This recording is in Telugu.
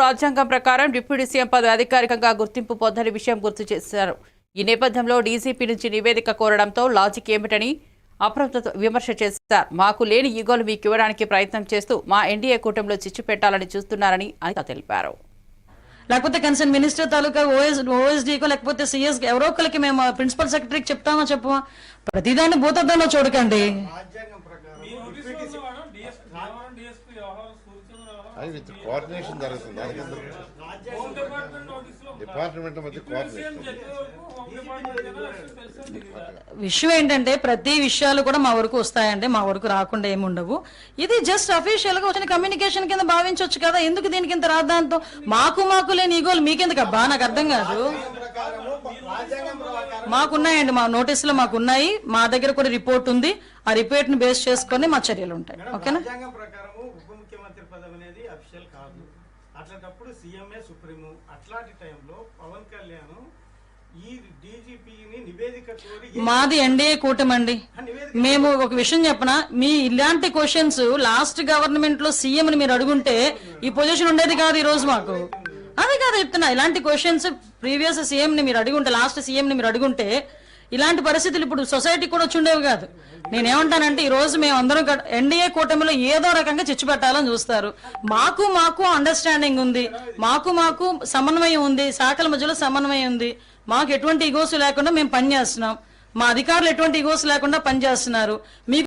రాజ్యాంగం ప్రకారం డిప్యూటీ సీఎం పదవి అధికారికంగా గుర్తింపు పొందని విషయం గుర్తు చేశారు. ఈ నేపథ్యంలో డీజీపీ నుంచి నివేదిక కోరడంతో లాజిక్ ఏమిటని అప్రమత్త విమర్శ చేశారు. మాకు లేని ఈగోలు మీకు ఇవ్వడానికి ప్రయత్నం చేస్తూ మా ఎన్డీఏ కూటమిలో చిచ్చు పెట్టాలని చూస్తున్నారని అనిత తెలిపారు. లేకపోతే కన్సర్న్ మినిస్టర్ తాలూకా ఓఎస్ ఓఎస్డీకో లేకపోతే సిఎస్ ఎవరో ఒకరికి మేము ప్రిన్సిపల్ సెక్రటరీకి చెప్తామో చెప్పమా? ప్రతిదాన్ని భూతద్దంలో చూడకండి. అది విత్ కోఆర్డినేషన్ జరుగుతుంది? డిపార్ట్మెంట్ మధ్య కోఆర్డినేషన్ విషయం ఏంటంటే ప్రతి విషయాలు కూడా మా వరకు వస్తాయండి మా వరకు రాకుండా ఏమి ఉండవు. ఇది జస్ట్ అఫీషియల్గా వచ్చిన కమ్యూనికేషన్ కింద భావించవచ్చు కదా ఎందుకు దీనికి ఇంత రాద్దాంతో మాకు మాకు లేని ఈగోలు మీకెందుకు అబ్బా? నాకు అర్థం కాదు. మాకున్నాయండి మా నోటీసులో మాకు ఉన్నాయి మా దగ్గర కూడా రిపోర్ట్ ఉంది. ఆ రిపోర్ట్ని బేస్ చేసుకొని మా చర్యలు ఉంటాయి. ఓకేనా? అట్లాంటప్పుడు సీఎంఏ సుప్రీము అట్లాంటి టైంలో పవన్ కళ్యాణ్ మాది ఎన్డీఏ కూటమండి మేము ఒక విషయం చెప్పనా? మీ ఇలాంటి క్వశ్చన్స్ లాస్ట్ గవర్నమెంట్లో సీఎం ని మీరు అడుగుంటే ఈ పొజిషన్ ఉండేది కాదు ఈ రోజు మాకు. అదే కాదు చెప్తున్నా ఇలాంటి క్వశ్చన్స్ ప్రీవియస్ సీఎం ని మీరు అడుగుంటే లాస్ట్ సీఎం ని మీరు అడుగుంటే ఇలాంటి పరిస్థితులు ఇప్పుడు సొసైటీ కూడా వచ్చిండేవి కాదు. నేనేమంటానంటే ఈ రోజు మేము అందరం ఎన్డీఏ కూటమిలో ఏదో రకంగా చిచ్చు పెట్టాలని చూస్తారు. మాకు మాకు అండర్స్టాండింగ్ ఉంది. మాకు మాకు సమన్వయం ఉంది. శాఖల మధ్యలో సమన్వయం ఉంది. మాకు ఎటువంటి ఇగోసు లేకుండా మేము పనిచేస్తున్నాం. మా అధికారులు ఎటువంటి ఇగోస్ లేకుండా పనిచేస్తున్నారు. మీకు